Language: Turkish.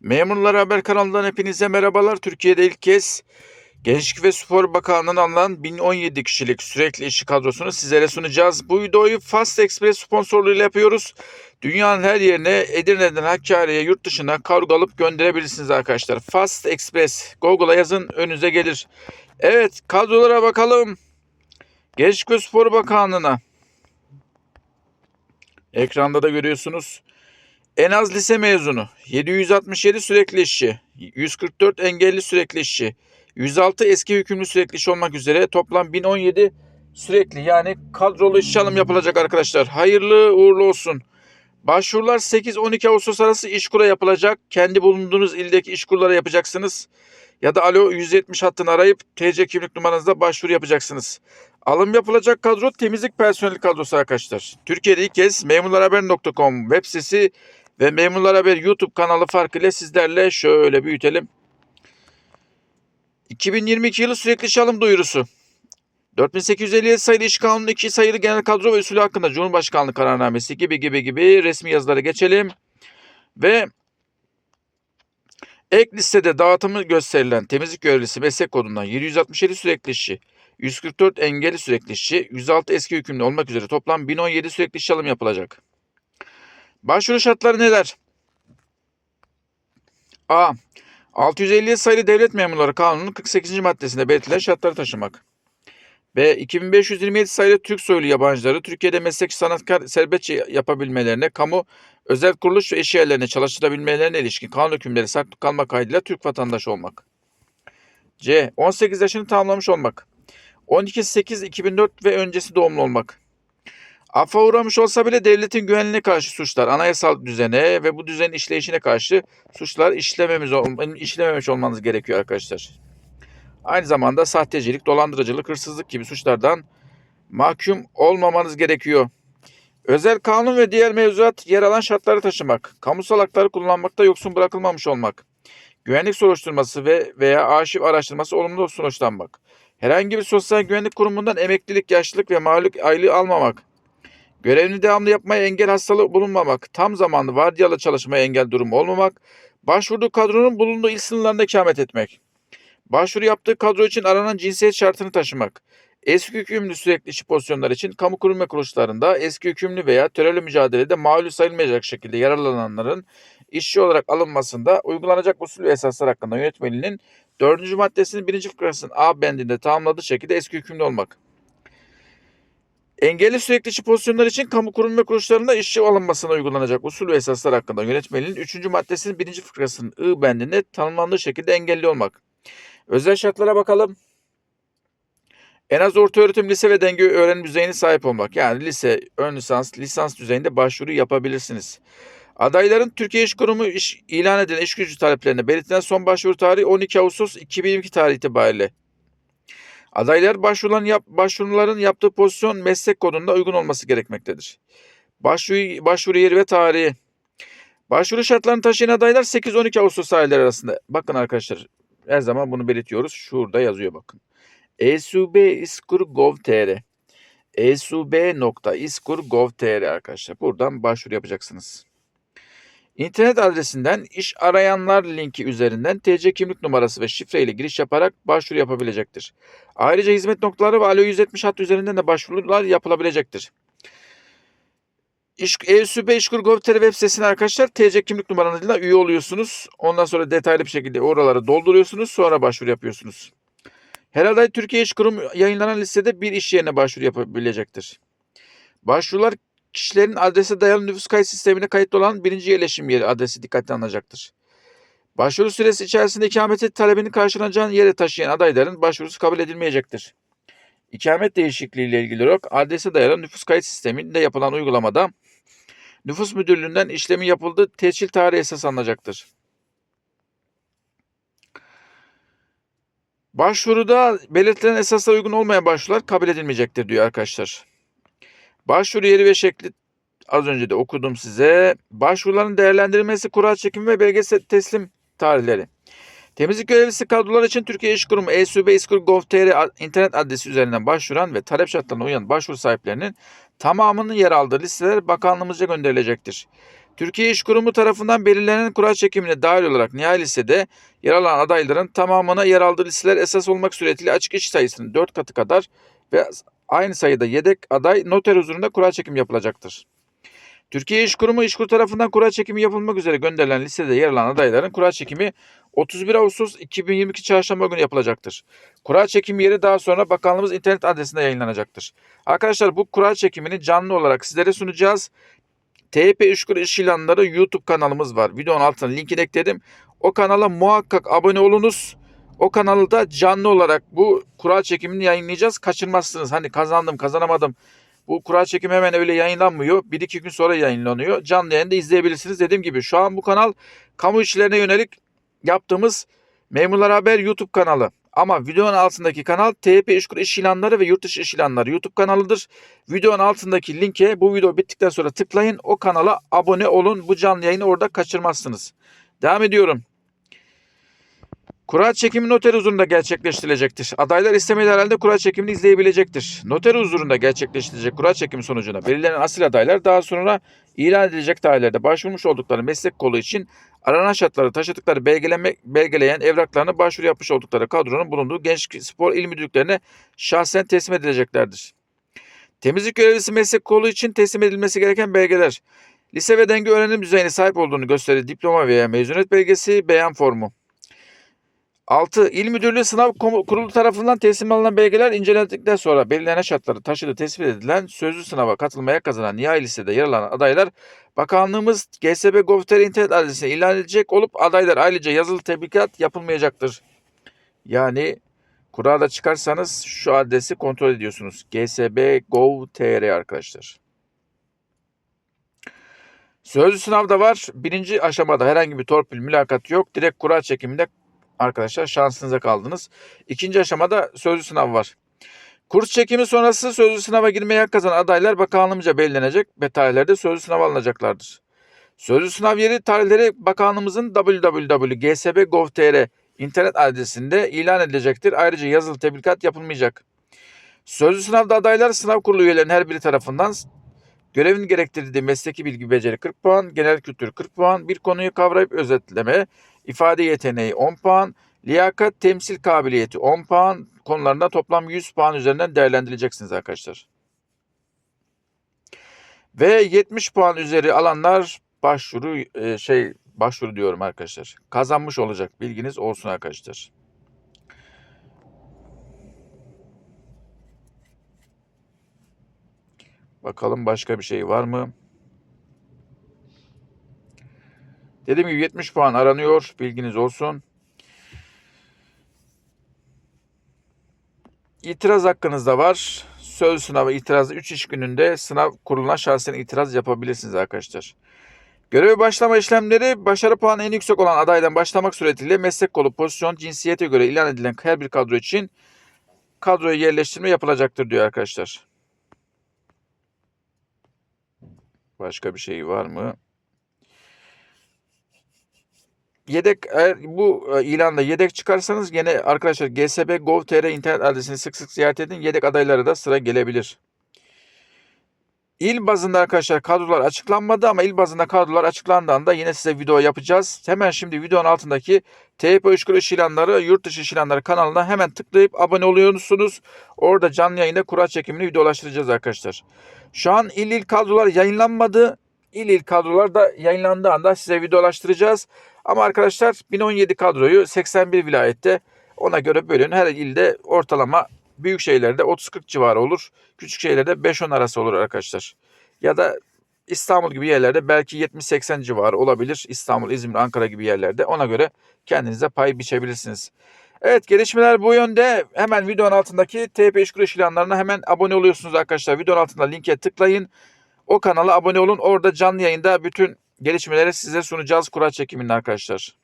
Memurlar Haber kanalından hepinize merhabalar. Türkiye'de ilk kez Gençlik ve Spor Bakanlığı'ndan alınan 1017 kişilik sürekli işçi kadrosunu sizlere sunacağız. Bu videoyu Fast Express sponsorluğuyla yapıyoruz. Dünyanın her yerine Edirne'den Hakkari'ye yurt dışına kargo alıp gönderebilirsiniz arkadaşlar. Fast Express. Google'a yazın önünüze gelir. Evet kadrolara bakalım. Gençlik ve Spor Bakanlığı'na. Ekranda da görüyorsunuz. En az lise mezunu, 767 sürekli işçi, 144 engelli sürekli işçi, 106 eski hükümlü sürekli işçi olmak üzere toplam 1017 sürekli yani kadrolu işçi alım yapılacak arkadaşlar. Hayırlı uğurlu olsun. Başvurular 8-12 Ağustos arası işkura yapılacak. Kendi bulunduğunuz ildeki işkurlara yapacaksınız. Ya da alo 170 hattını arayıp TC kimlik numaranızda başvuru yapacaksınız. Alım yapılacak kadro temizlik personeli kadrosu arkadaşlar. Türkiye'de ilk kez memurlarhaber.com web sitesi ve Memurlar Haber YouTube kanalı farkıyla sizlerle şöyle büyütelim. 2022 yılı sürekli iş alım duyurusu. 4857 sayılı iş kanunu 2 sayılı genel kadro ve usulü hakkında Cumhurbaşkanlığı kararnamesi gibi gibi gibi resmi yazılara geçelim. Ve ek listede dağıtımı gösterilen temizlik görevlisi meslek kodundan 767 sürekli işçi, 144 engelli sürekli işçi, 106 eski hükümlü olmak üzere toplam 1017 sürekli iş alım yapılacak. Başvuru şartları neler? A. 657 sayılı devlet memurları kanunun 48. maddesinde belirtilen şartları taşımak. B. 2527 sayılı Türk soylu yabancıları Türkiye'de meslek sanatkar serbestçe yapabilmelerine, kamu, özel kuruluş ve iş yerlerine çalıştırabilmelerine ilişkin kanun hükümleri saklı kalma kaydıyla Türk vatandaşı olmak. C. 18 yaşını tamamlamış olmak. 12-8-2004 ve öncesi doğumlu olmak. Affa uğramış olsa bile devletin güvenliğine karşı suçlar, anayasal düzene ve bu düzenin işleyişine karşı suçlar işlememiz, işlememiş olmanız gerekiyor arkadaşlar. Aynı zamanda sahtecilik, dolandırıcılık, hırsızlık gibi suçlardan mahkum olmamanız gerekiyor. Özel kanun ve diğer mevzuat yer alan şartları taşımak, kamusal hakları kullanmakta yoksun bırakılmamış olmak, güvenlik soruşturması ve veya arşiv araştırması olumlu sonuçlanmak, herhangi bir sosyal güvenlik kurumundan emeklilik, yaşlılık ve mağlup aylığı almamak, Görevini devamlı yapmaya engel hastalığı bulunmamak, tam zamanlı vardiyalı çalışmaya engel durumu olmamak, başvurduğu kadronun bulunduğu il sınırlarında ikamet etmek. Başvuru yaptığı kadro için aranan cinsiyet şartını taşımak. Eski hükümlü sürekli işi pozisyonlar için kamu kurum ve kuruluşlarında eski hükümlü veya terörle mücadelede mağlup sayılmayacak şekilde yararlananların işçi olarak alınmasında uygulanacak usul ve esaslar hakkında yönetmeliğinin 4. maddesinin 1. fıkrasının A bendinde tamamladığı şekilde eski hükümlü olmak. Engelli sürekli işçi pozisyonlar için kamu kurum ve kuruluşlarında işçi alınmasına uygulanacak usul ve esaslar hakkında yönetmeliğin 3. maddesinin 1. fıkrasının I bendinde tanımlandığı şekilde engelli olmak. Özel şartlara bakalım. En az orta öğretim, lise ve denge öğrenim düzeyine sahip olmak. Yani lise, ön lisans, lisans düzeyinde başvuru yapabilirsiniz. Adayların Türkiye İş Kurumu iş, ilan edilen iş gücü taleplerine belirtilen son başvuru tarihi 12 Ağustos 2022 tarihi itibariyle. Adaylar başvuruların, yap, başvuruların yaptığı pozisyon meslek kodunda uygun olması gerekmektedir. Başvuru, başvuru yeri ve tarihi. Başvuru şartlarını taşıyan adaylar 8-12 Ağustos tarihleri arasında. Bakın arkadaşlar her zaman bunu belirtiyoruz. Şurada yazıyor bakın. esub.iskur.gov.tr esub.iskur.gov.tr arkadaşlar. Buradan başvuru yapacaksınız. İnternet adresinden iş arayanlar linki üzerinden TC kimlik numarası ve şifre ile giriş yaparak başvuru yapabilecektir. Ayrıca hizmet noktaları ve Alo 170 hat üzerinden de başvurular yapılabilecektir. İş, ESÜB İşkur.gov.tr web sitesine arkadaşlar TC kimlik numaranızla üye oluyorsunuz. Ondan sonra detaylı bir şekilde oraları dolduruyorsunuz. Sonra başvuru yapıyorsunuz. Her aday Türkiye İş Kurum yayınlanan listede bir iş yerine başvuru yapabilecektir. Başvurular kişilerin adrese dayalı nüfus kayıt sistemine kayıtlı olan birinci yerleşim yeri adresi dikkate alınacaktır. Başvuru süresi içerisinde ikameti talebini karşılanacağın yere taşıyan adayların başvurusu kabul edilmeyecektir. İkamet değişikliği ile ilgili olarak adrese dayalı nüfus kayıt sisteminde yapılan uygulamada nüfus müdürlüğünden işlemi yapıldığı tescil tarihi esas alınacaktır. Başvuruda belirtilen esaslara uygun olmayan başvurular kabul edilmeyecektir diyor arkadaşlar. Başvuru yeri ve şekli az önce de okudum size. Başvuruların değerlendirilmesi, kura çekimi ve belge teslim tarihleri. Temizlik görevlisi kadrolar için Türkiye İş Kurumu İSKUR.gov.tr internet adresi üzerinden başvuran ve talep şartlarına uyan başvuru sahiplerinin tamamının yer aldığı listeler bakanlığımızca gönderilecektir. Türkiye İş Kurumu tarafından belirlenen kura çekimine dahil olarak nihai listede yer alan adayların tamamına yer aldığı listeler esas olmak suretiyle açık iş sayısının 4 katı kadar ve aynı sayıda yedek aday noter huzurunda kura çekim yapılacaktır. Türkiye İş Kurumu İşkur tarafından kura çekimi yapılmak üzere gönderilen listede yer alan adayların kura çekimi 31 Ağustos 2022 Çarşamba günü yapılacaktır. Kura çekim yeri daha sonra bakanlığımız internet adresinde yayınlanacaktır. Arkadaşlar bu kura çekimini canlı olarak sizlere sunacağız. TYP İşkur İş İlanları YouTube kanalımız var. Videonun altına linkini ekledim. O kanala muhakkak abone olunuz. O kanalda canlı olarak bu kura çekimini yayınlayacağız. Kaçırmazsınız. Hani kazandım kazanamadım. Bu kura çekimi hemen öyle yayınlanmıyor. Bir iki gün sonra yayınlanıyor. Canlı yayında izleyebilirsiniz. Dediğim gibi şu an bu kanal kamu işlerine yönelik yaptığımız Memurlar Haber YouTube kanalı. Ama videonun altındaki kanal TYP İşkur İş İlanları ve Yurt Dışı İş İlanları YouTube kanalıdır. Videonun altındaki linke bu video bittikten sonra tıklayın. O kanala abone olun. Bu canlı yayını orada kaçırmazsınız. Devam ediyorum. Kura çekimi noter huzurunda gerçekleştirilecektir. Adaylar istemediği halde kura çekimini izleyebilecektir. Noter huzurunda gerçekleştirilecek kura çekimi sonucunda belirlenen asil adaylar daha sonra ilan edilecek tarihlerde başvurmuş oldukları meslek kolu için aranan şartları taşıdıkları belgeleme, belgeleyen evraklarını başvuru yapmış oldukları kadronun bulunduğu gençlik spor il müdürlüklerine şahsen teslim edileceklerdir. Temizlik görevlisi meslek kolu için teslim edilmesi gereken belgeler. Lise ve denge öğrenim düzeyine sahip olduğunu gösteren diploma veya mezuniyet belgesi, beyan formu. 6. İl Müdürlüğü Sınav Kurulu tarafından teslim alınan belgeler incelendikten sonra belirlenen şartları taşıdığı tespit edilen sözlü sınava katılmaya kazanan nihai listede yer alan adaylar Bakanlığımız GSB Gov.tr internet adresine ilan edecek olup adaylar ayrıca yazılı tebligat yapılmayacaktır. Yani kurada çıkarsanız şu adresi kontrol ediyorsunuz. GSB Gov.tr arkadaşlar. Sözlü sınavda var. Birinci aşamada herhangi bir torpil mülakat yok. Direkt kura çekiminde arkadaşlar şansınıza kaldınız. İkinci aşamada sözlü sınav var. Kurs çekimi sonrası sözlü sınava girmeye hak kazanan adaylar bakanlığımızca belirlenecek ve tarihlerde sözlü sınav alınacaklardır. Sözlü sınav yeri tarihleri bakanlığımızın www.gsb.gov.tr internet adresinde ilan edilecektir. Ayrıca yazılı tebligat yapılmayacak. Sözlü sınavda adaylar sınav kurulu üyelerinin her biri tarafından görevin gerektirdiği mesleki bilgi beceri 40 puan, genel kültür 40 puan, bir konuyu kavrayıp özetleme, ifade yeteneği 10 puan, liyakat temsil kabiliyeti 10 puan konularında toplam 100 puan üzerinden değerlendireceksiniz arkadaşlar. Ve 70 puan üzeri alanlar başvuru e, şey başvuru diyorum arkadaşlar. Kazanmış olacak bilginiz olsun arkadaşlar. Bakalım başka bir şey var mı? Dediğim gibi 70 puan aranıyor. Bilginiz olsun. İtiraz hakkınız da var. Söz sınavı itirazı 3 iş gününde sınav kuruluna şahsen itiraz yapabilirsiniz arkadaşlar. Göreve başlama işlemleri başarı puanı en yüksek olan adaydan başlamak suretiyle meslek kolu, pozisyon, cinsiyete göre ilan edilen her bir kadro için kadroya yerleştirme yapılacaktır diyor arkadaşlar. Başka bir şey var mı? Yedek eğer bu e, ilanda yedek çıkarsanız gene arkadaşlar GSB Gov.tr internet adresini sık sık ziyaret edin. Yedek adaylara da sıra gelebilir. İl bazında arkadaşlar kadrolar açıklanmadı ama il bazında kadrolar açıklandığında yine size video yapacağız. Hemen şimdi videonun altındaki TYP Işkur İş İlanları, Yurt Dışı İş İlanları kanalına hemen tıklayıp abone oluyorsunuz. Orada canlı yayında kura çekimini videolaştıracağız arkadaşlar. Şu an il il kadrolar yayınlanmadı. İl il kadrolar da yayınlandığı anda size videolaştıracağız. Ama arkadaşlar 1017 kadroyu 81 vilayette ona göre bölün. Her ilde ortalama büyük şehirlerde 30-40 civarı olur. Küçük şehirlerde 5-10 arası olur arkadaşlar. Ya da İstanbul gibi yerlerde belki 70-80 civarı olabilir. İstanbul, İzmir, Ankara gibi yerlerde. Ona göre kendinize pay biçebilirsiniz. Evet gelişmeler bu yönde. Hemen videonun altındaki TP İş ilanlarına hemen abone oluyorsunuz arkadaşlar. Videonun altında linke tıklayın. O kanala abone olun. Orada canlı yayında bütün gelişmeleri size sunacağız kura çekiminde arkadaşlar.